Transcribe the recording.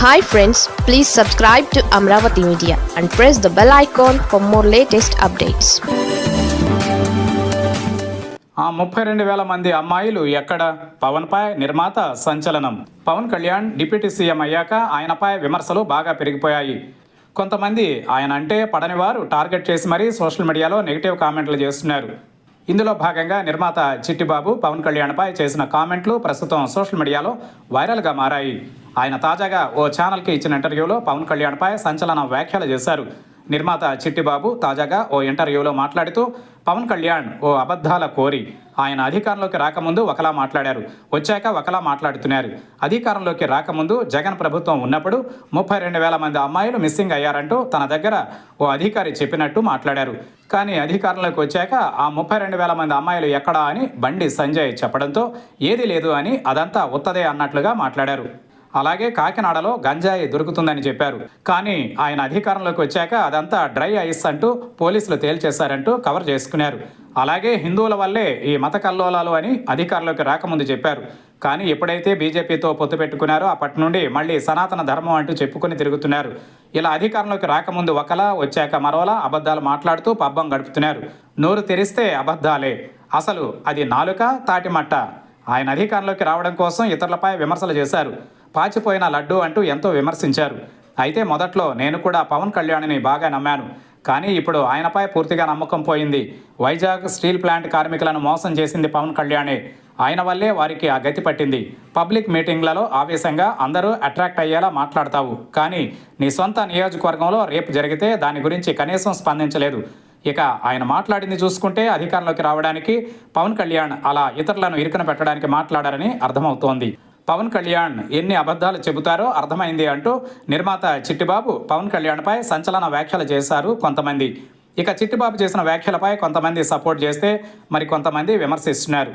Hi friends please subscribe to Amaravati media and press the bell icon for more latest updates ఆ ముప్పై రెండు వేల మంది అమ్మాయిలు ఎక్కడ? పవన్పై నిర్మాత సంచలనం. పవన్ కళ్యాణ్ డిప్యూటీ సీఎం అయ్యాక ఆయనపై విమర్శలు బాగా పెరిగిపోయాయి. కొంతమంది ఆయన అంటే పడని వారు టార్గెట్ చేసి మరీ సోషల్ మీడియాలో నెగిటివ్ కామెంట్లు చేస్తున్నారు. ఇందులో భాగంగా నిర్మాత చిట్టిబాబు పవన్ కళ్యాణ్పై చేసిన కామెంట్లు ప్రస్తుతం సోషల్ మీడియాలో వైరల్గా మారాయి. ఆయన తాజాగా ఓ ఛానల్కి ఇచ్చిన ఇంటర్వ్యూలో పవన్ కళ్యాణ్పై సంచలన వ్యాఖ్యలు చేశారు. నిర్మాత చిట్టిబాబు తాజాగా ఓ ఇంటర్వ్యూలో మాట్లాడుతూ పవన్ కళ్యాణ్ ఓ అబద్ధాల కోరి. ఆయన అధికారంలోకి రాకముందు ఒకలా మాట్లాడారు. వచ్చాక ఒకలా మాట్లాడుతున్నారు. అధికారంలోకి రాకముందు జగన్ ప్రభుత్వం ఉన్నప్పుడు ముప్పై రెండు వేల మంది అమ్మాయిలు మిస్సింగ్ అయ్యారంటూ తన దగ్గర ఓ అధికారి చెప్పినట్టు మాట్లాడారు. కానీ అధికారంలోకి వచ్చాక ఆ ముప్పై రెండు వేల మంది అమ్మాయిలు ఎక్కడా అని బండి సంజయ్ చెప్పడంతో ఏది లేదు అని అదంతా ఉత్తదే అన్నట్లుగా మాట్లాడారు. అలాగే కాకినాడలో గంజాయి దొరుకుతుందని చెప్పారు. కానీ ఆయన అధికారంలోకి వచ్చాక అదంతా డ్రై ఐస్ అంటూ పోలీసులు తేల్చేశారంటూ కవర్ చేసుకున్నారు. అలాగే హిందువుల వల్లే ఈ మత కల్లోలాలు అని అధికారంలోకి రాకముందు చెప్పారు. కానీ ఎప్పుడైతే బీజేపీతో పొత్తు పెట్టుకున్నారో అప్పటి నుండి మళ్ళీ సనాతన ధర్మం అంటూ చెప్పుకొని తిరుగుతున్నారు. ఇలా అధికారంలోకి రాకముందు ఒకలా వచ్చాక మరోలా అబద్ధాలు మాట్లాడుతూ పబ్బం గడుపుతున్నారు. నోరు తెరిస్తే అబద్ధాలే. అసలు అది నాలుక తాటిమట్ట ఆయన అధికారంలోకి రావడం కోసం ఇతరులపై విమర్శలు చేశారు. పాచిపోయిన లడ్డు అంటూ ఎంతో విమర్శించారు. అయితే మొదట్లో నేను కూడా పవన్ కళ్యాణ్ని బాగా నమ్మాను. కానీ ఇప్పుడు ఆయనపై పూర్తిగా నమ్మకం పోయింది. వైజాగ్ స్టీల్ ప్లాంట్ కార్మికులను మోసం చేసింది పవన్ కళ్యాణే. ఆయన వల్లే వారికి ఆ గతి పట్టింది. పబ్లిక్ మీటింగ్లలో ఆవేశంగా అందరూ అట్రాక్ట్ అయ్యేలా మాట్లాడతావు. కానీ నీ సొంత నియోజకవర్గంలో రేపు జరిగితే దాని గురించి కనీసం స్పందించలేదు. ఇక ఆయన మాట్లాడింది చూసుకుంటే అధికారంలోకి రావడానికి పవన్ కళ్యాణ్ అలా ఇతరులను ఇరుకన పెట్టడానికి మాట్లాడారని అర్థమవుతోంది. పవన్ కళ్యాణ్ ఎన్ని అబద్ధాలు చెబుతారో అర్థమైంది అంటూ నిర్మాత చిట్టిబాబు పవన్ కళ్యాణ్పై సంచలన వ్యాఖ్యలు చేశారు కొంతమంది. ఇక చిట్టిబాబు చేసిన వ్యాఖ్యలపై కొంతమంది సపోర్ట్ చేస్తే మరి కొంతమంది విమర్శిస్తున్నారు.